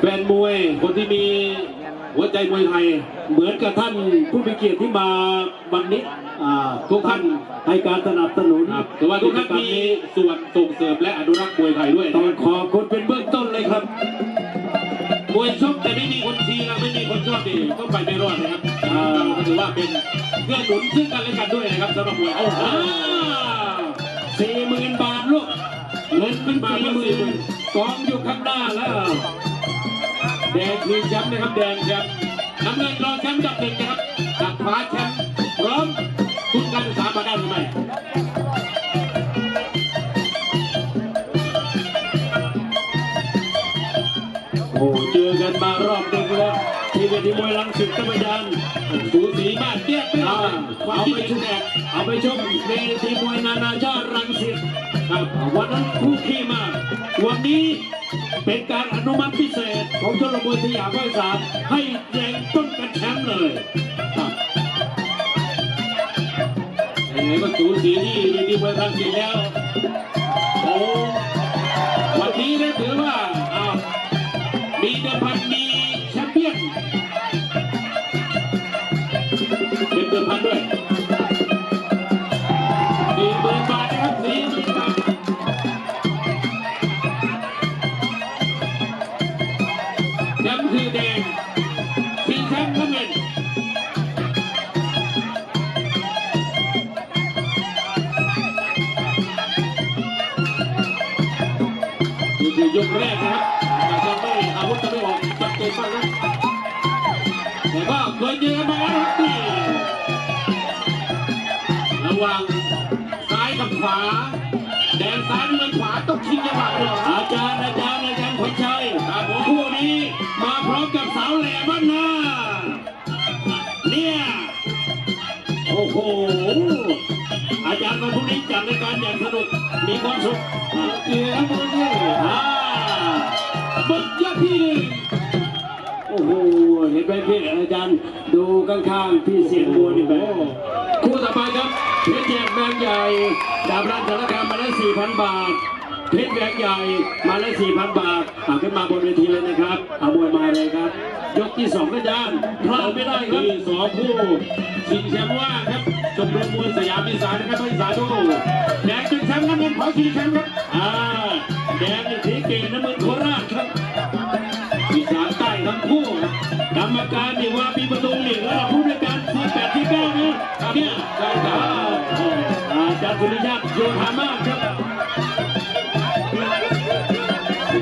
แฟนมวยคนที่มีหัวใจมวยไทย เหมือนกับท่านผู้มีเกียรติที่มาวันนี้อ่าทุกท่านให้การสนับสนุนครับแต่ว่าทุกท่านมีส่วนส่งเสริมและอนุรักษ์มวยไทยด้วยต้องขอบคุณเป็นเบื้องต้นเลยครับมวยชกแต่ไม่มีคนเชียร์ไม่มีคนชอบดีก็ไปไม่รอดนะครับอ่าก็ถือว่าเป็นเพื่อนหนุนซึ่งกันและกันด้วยนะครับสำหรับมวยโอ้โหสี่หมื่นบาทลูก เงินขึ้นมาสี่หมื่นกองอยู่ข้างหน้าแล้วแดงคือแชมป์นะครับแดงแชมป์น้ำเงินรองแชมป์ดับหนึ่งนะครับดับฟ้าแชมป์พร้อมทุนการศึกษามาได้หรือไม่โอ้เจอกันมารอบหนึ่งแล้ว ที่เวทีมวยลังสิตกรรมยานสูสีมากเทียบไม่อ่าได้ความเอาคิดไปชเห็นมแตกเอาไปชมเวทีมวยนานาชาติรังสิตครับวันนั้นคู่ขี้มากวันนี้เป็นการอนุมัติพิเศษของชลบุรีสยามภาคสามให้แรงต้นกันแชมป์เลยครับยังไงก็สูสีที่เวทีมวยทางสินแล้ว คือยกแรกนะครับแต่ไม่อาวุธจะไม่ออกชัดเจนมากนะแต่ก็เคยเจอกันมาแล้วครับนี่ระว่างซ้ายกับขวา แดงซ้ายเงินขวาต้องชิงจังหวะเลยอาจารย์อาจารย์อาจารย์ขวัญชัยครับผมคู่นี้มาพร้อมกับสาวแหล่บ้านนาเนี่ยโอ้โหอาจารย์วันพรุ่งนี้จัดรายการอย่างสนุกมีความสุข เกียร์มือเนี่ยอ่าบทยกที่หนึ่งโอ้โห เห็นไหมพี่อาจารย์ดูข้างๆที่เสียงบัวนี่แบบคู่ต่อไปครับเพชรแจกแบงใหญ่ดาบรันสารคามมาได้สี่พันบาทเพชรแบงค์ใหญ่มาได้สี่พันบาทอ่าขึ้นมาบนเวทีเลยนะครับเอามวยมาเลยครับ ยกที่สองก็ยานพลาดไม่ได้ครับที่สองคู่ชิงแชมป์ว่างครับชมรมมวยสยามอีสานนะครับภาคอีสานดูแดง ชมป์น้ำเงินขอชิงแชมป์ครับอ่าแดงสีเกตน้ำมันโคราชครับอีสานใต้ทั้งคู่ครับกรรมการนี่ว่ามีประตูหนึ่งแล้วผู้ด้วยกันที่แปดที่เก้านะเนี่ยใช่ครับอาจารย์สุริยะโยธามาศครับ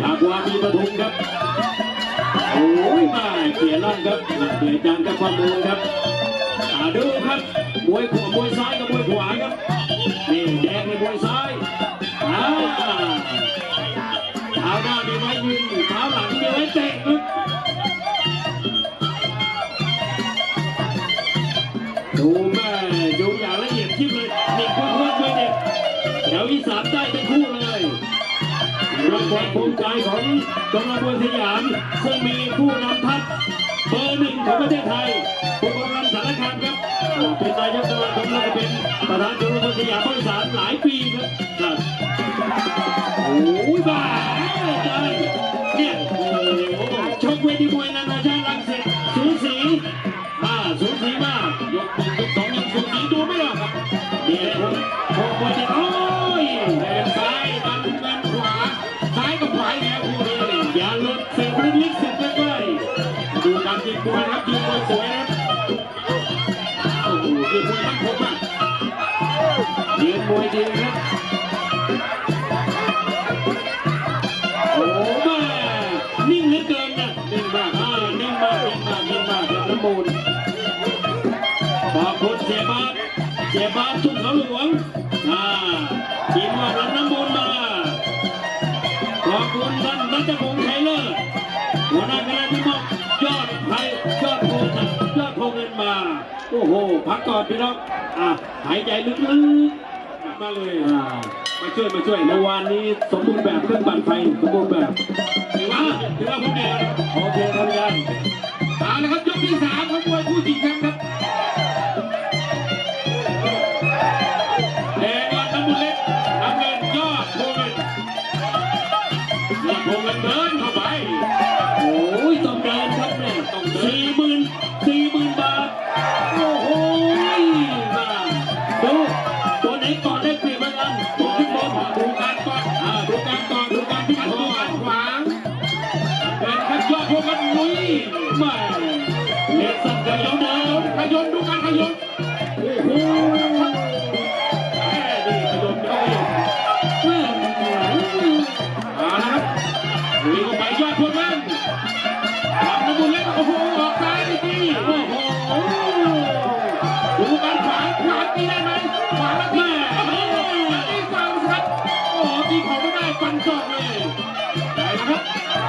จากว่ามีปทุมครับโอ้ยมาเขียนล่างครับเขียจานกับความมูลครับอาดูครับ มวยขวามวยซ้ายกับมวยขวาครับนี่แดงในมวยซ้ายอ่าเท้าหน้ามีไว้ยืนเท้าหลังมีไว้เตะครับดูแม่ดูอย่างละเอียดยิบเลยนี่คือเพื่อนด้วยเด็กแถวอีสานได้ทั้งคู่เลยด้วยความภูมิใจของกองทัพมวยสยาม ซึ่งมีผู้นำทัพเบอร์หนึ่งของประเทศไทยผู้กำลังสารคามครับ เป็นนายกสมาคมแล้วก็เป็นประธานชมรมสยามภาคอีสานหลายปีครับโอ้ยบ้าอาจเนี่ยโอ้ชกเวทีมวยนานาชาติรังสิตสูสีอ่าสูสีมากยกหนึ่งยกสองยังสูสีดูไม่ออกครับเนี่ยผมผมควรจะโอ้ยแดงซ้ายดันแดงขวาซ้ายกับขวาแล้วคู่นี้อย่าหลุดเสียงลิกๆเสียงใกล้ดูการยิงมวยครับยิงมวยสวยนะ บาสทุ่งเขาหลวงอ่าทีมว่ารับน้ำมูลมาขอบคุณท่านรัชพงษ์ชัยเลิศหัวหน้าคณะที่มอบยอดไทยยอดโพธิ์ยอดโพเงินมาโอ้โหพักก่อนพี่น้องอะหายใจลึกๆมาเลยอ่ามาช่วยมาช่วยเมื่อวานนี้สมบูรณ์แบบเครื่องปั่นไฟสมบูรณ์แบบถือว่าถือว่าผมเดียวโอเคครับอาจารย์เอาละครับยกที่สาม ตีได้ไหมขวาแล้วตีโอ้โหตีฟังครับโอ้โหตีของไม่ได้ฟันศอกเลยได้แล้วครับ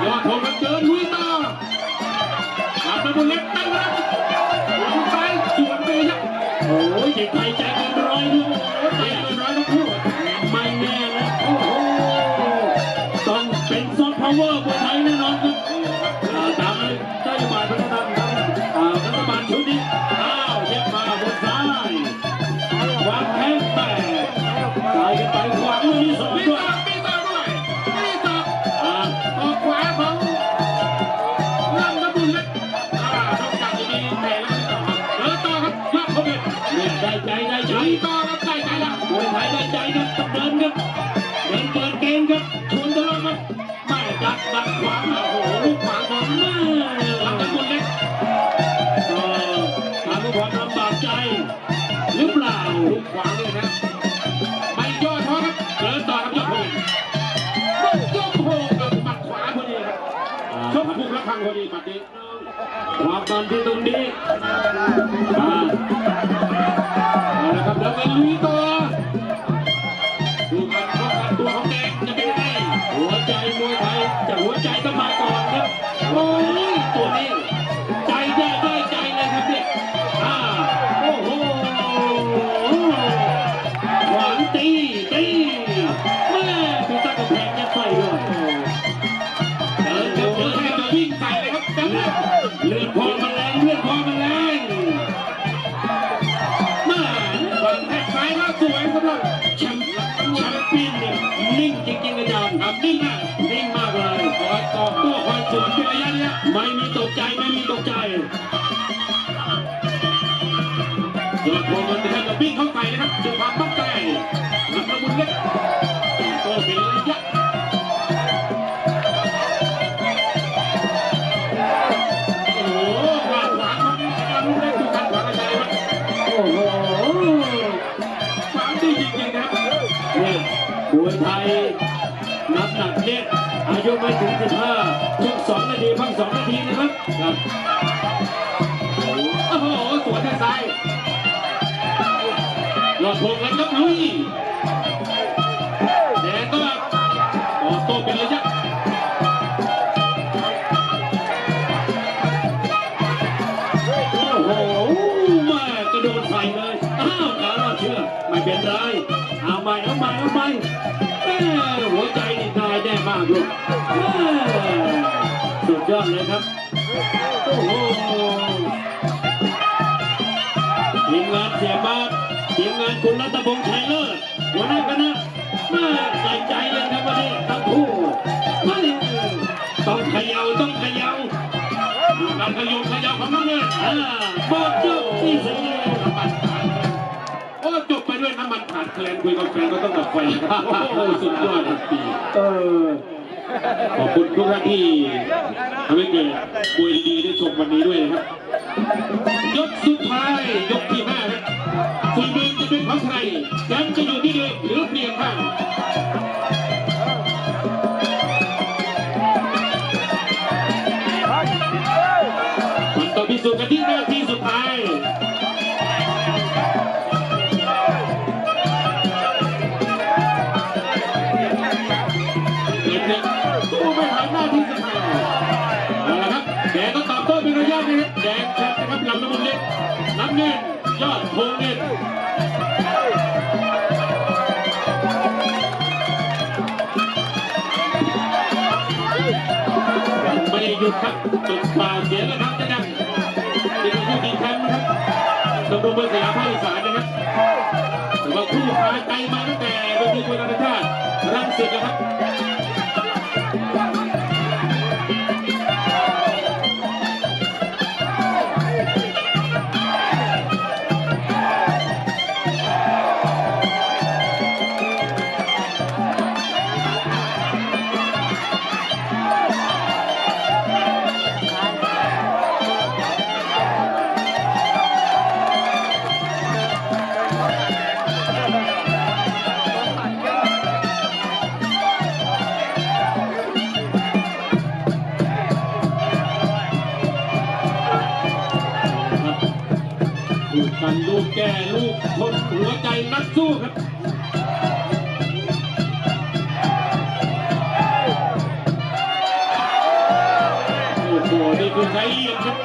ยอดพวกนั้นเดินลุยต่อทำน้ำบุญเล็กตั้งรับหลังซ้ายสวนไปครับโอ้ยเด็กไทยใจเกินร้อยด้วยโอ้โหเตะเกินร้อยทั้งคู่ไม่แน่นะโอ้โหต้องเป็นซอฟต์พาวเวอร์คนไทยแน่นอนครับ ใจครับต้องเดินครับเดินเปิดเกมครับชวนทะเลาะครับไม่ดักดักขวางโอ้โหลูกขวางของแม่ลำน้ำบุญเล็กก็ทำด้วยความลำบากใจหรือเปล่าลูกขวาเลยนะไม่ย่อท้อครับเดินต่อครับยอดเขาเป็นยกโผล่กับหมัดขวาพอดีครับชกบุกระพังพอดีหมัดนี้ความมันที่ตรงนี้อ่าเอาละครับแล้วเป็ลุยต่อ โดนโผล่มันแทบจะวิ่งเข้าใส่นะครับด้วยความตั้งใจนักบุญเล็กโตเป็นระยะโอ้โหวางขวางของนักบุญเล็กดูการขวางกระจายครับโอ้โหขวางดีจริงๆนะครับเนี่ยมวยไทยนับหนักเนี่ยอายุไม่ถึง 15ชก2นาทีพัก2นาทีนะครับครับโอ้โหสวนทางซ้าย ยอดพงแล้วครับลุยแดงก็ออกโต้เป็นระยะโอ้โหแม่กระโดดใส่เลย อ้าวการรอดเชื่อไม่เป็นไร เอาใหม่เอาใหม่เอาใหม่แม่หัวใจนี่นายแน่มากลูกแม่สุดยอดเลยครับโอ้โหทีมงานเสียบาส ทีมงานคุณรัตพงษ์ชัยเลิศหัวหน้าคณะม่ใส่ใจเลยครับวันนี้ทั้งคู่แม่ต้องเขย่าต้องเขย่าการขยมขยับของน้ำเงินอ่าหมดยกที่สี่น้ำมันขาดโอ้จบไปด้วยน้ำมันขาดแคลนคุยกับแฟนก็ต้องดับไฟโอ้สุดยอดจริงเออขอบคุณทุกท่านที่ทำให้เกิดมวยดีได้ชมวันนี้ด้วยนะครับ ยกสุดท้ายยกที่ มื่นจะเป็นของใครแชมป์จะอยู่ที่ ยอดโพเงินไม่ได้หยุดครับจนกว่าเสียงนะครับจะดังนี่คือผู้ดีแชมป์ครับตำรวจเมืองสยามภาคอีสานนะครับถือว่าคู่พาใจมาตั้งแต่เวทีมวยนานาชาติรังสิตนะครับ นลูกแก่ลูกคนหัวใจนักสู้ครับโอ้โหนี่คือใช้เอียมครับ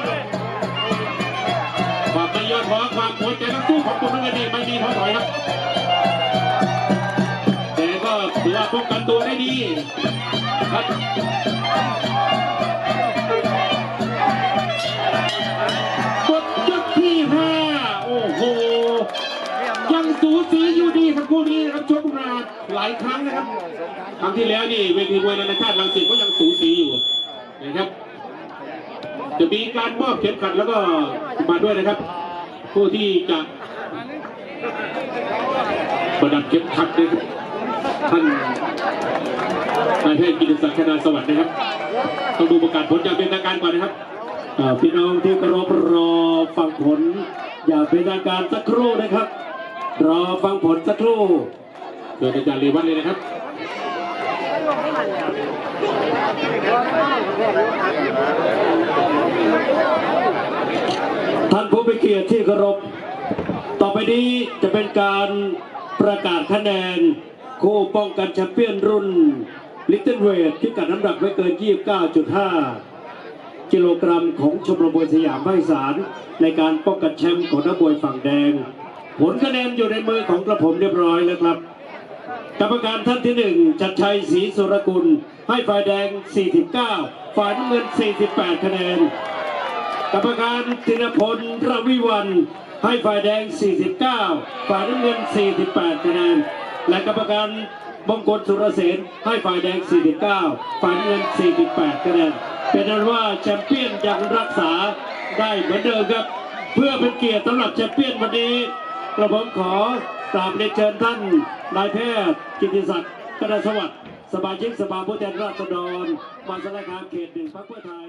ความไม่ย่อท้อความหัวใจนักสู้ของคุณนักเรียนไม่มีท้อถอยครับแต่ก็ถือว่าป้องกันตัวได้ดีครับ สูสีอยู่ดีครับคู่นี้นะครับชกมาหลายครั้งนะครับ ครั้งที่แล้วนี่เวทีมวยนานาชาติรังสิตก็ยังสูสีอยู่นะครับ จะมีการมอบเข็มขัดแล้วก็มาด้วยนะครับผู้ที่จะประดับเข็มขัดนะครับท่านนายแพทย์กิติศักดิ์ธนาสวัสดิ์นะครับต้องดูประกาศผลอย่างเป็นทางการก่อนนะครับพี่น้องที่เคารพรอฟังผลอย่างเป็นทางการสักครู่นะครับ รอฟังผลสักครู่โดยอาจารย์เรวัตเลยนะครับท่านผู้มีเกียรติที่เคารพ ต่อไปนี้จะเป็นการประกาศคะแนน คู่ป้องกันแชมเปี้ยนรุ่น ลิตเติ้ลเวทพิกัดน้ำหนักไม่เกิน 29.5 กิโลกรัมของชมรมมวยสยามภาคอีสารในการป้องกันแชมป์ของนักมวยฝั่งแดง ผลคะแนนอยู่ในมือของกระผมเรียบร้อยแล้วครับ กรรมการท่านที่หนึ่งจัดชัยศรีสุรกุล ให้ฝ่ายแดง 49 ฝ่ายน้ำเงิน 48 คะแนน กรรมการธินพลระวิวันให้ฝ่ายแดง 49 ฝ่ายน้ำเงิน 48 คะแนน และกรรมการมงคลสุรเสนให้ฝ่ายแดง 49 ฝ่ายน้ำเงิน 48 คะแนน เป็นนั้นว่าแชมเปี้ยนยังรักษาได้เหมือนเดิมครับ เพื่อเป็นเกียรติสำหรับแชมเปี้ยนวันนี้ กระผมขอกราบเรียนเชิญท่านนายแพทย์กิติศักดิ์กระสวัสดิ์สมาชิกสภาผู้แทนราษฎรมาสารคามเขตหนึ่งพรรคเพื่อไทย